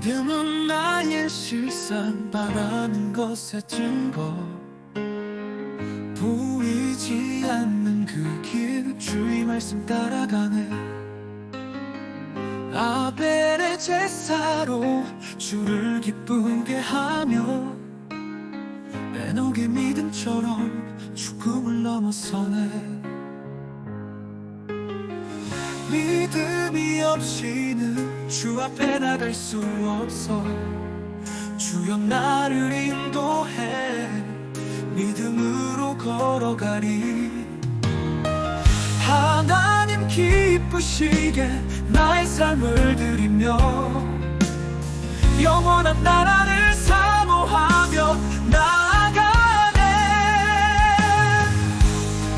믿음은 나의 실상 바라는 것의 증거. 보이지 않는 그 길 주의 말씀 따라가네. 아벨의 제사로 주를 기쁘게 하며 에녹의 믿음처럼 죽음을 넘어서네. 믿음이 없이는 주 앞에 나갈 수 없어. 주여 나를 인도해. 믿음으로 걸어가리. 하나님 기쁘시게 나의 삶을 드리며 영원한 나라를 사모하며 나아가네.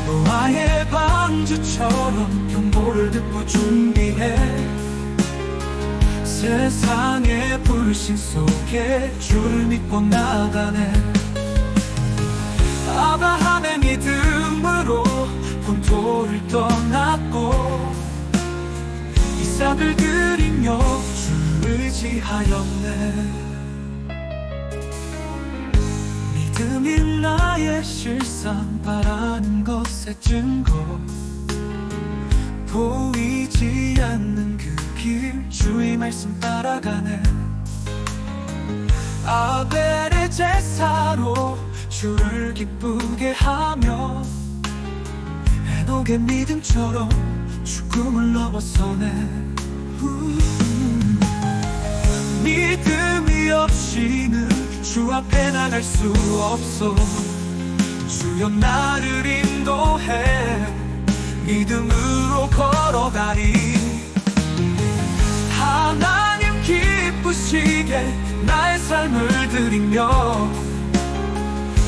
노아의 방주처럼 경보를 듣고 준비해 세상의 불신 속에 주를 믿고 나가네. 아브라함의 믿음으로 본토를 떠났고 이삭을 드리며 주를 의지하였네. 믿음이 나의 실상 바라는 것의 증거 보이지 않는 그 길 주의 말씀 따라가네. 아벨의 제사로 주를 기쁘게 하며 에녹의 믿음처럼 죽음을 넘어서네. 우. 믿음이 없이는 주 앞에 나갈 수 없어. 주여 나를 인도해. 믿음으로 걸어가리 기쁘시게 나의 삶을 드리며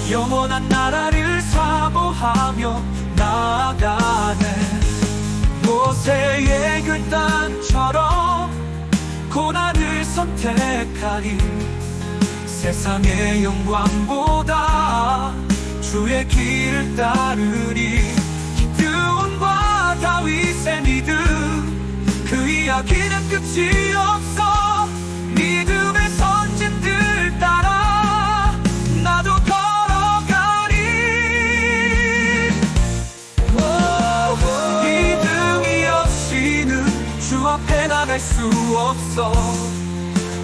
영원한 나라를 사모하며 나아가네. 모세의 결단처럼 고난을 선택하리 세상의 영광보다 주의 길을 따르리. 기드온과 다윗의 믿음 그 이야기는 끝이 없어 믿음의 선진들 따라 나도 걸어가리. 믿음이 없이는 주 앞에 나갈 수 없어.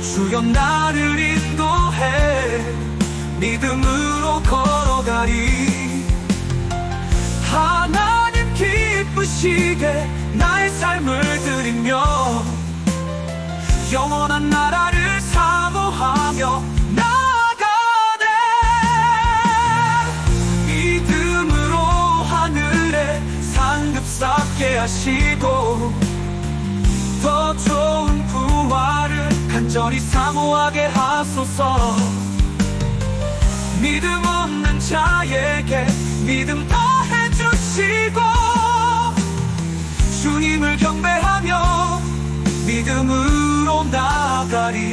주여 나를 인도해. 믿음으로 걸어가리. 하나님 기쁘시게 나의 삶을 드리며 영원한 나라를 사모하며 나아가네. 믿음으로 하늘에 상급 쌓게 하시고 더 좋은 부활을 간절히 사모하게 하소서. 믿음 없는 자에게 믿음 더해 주시고 주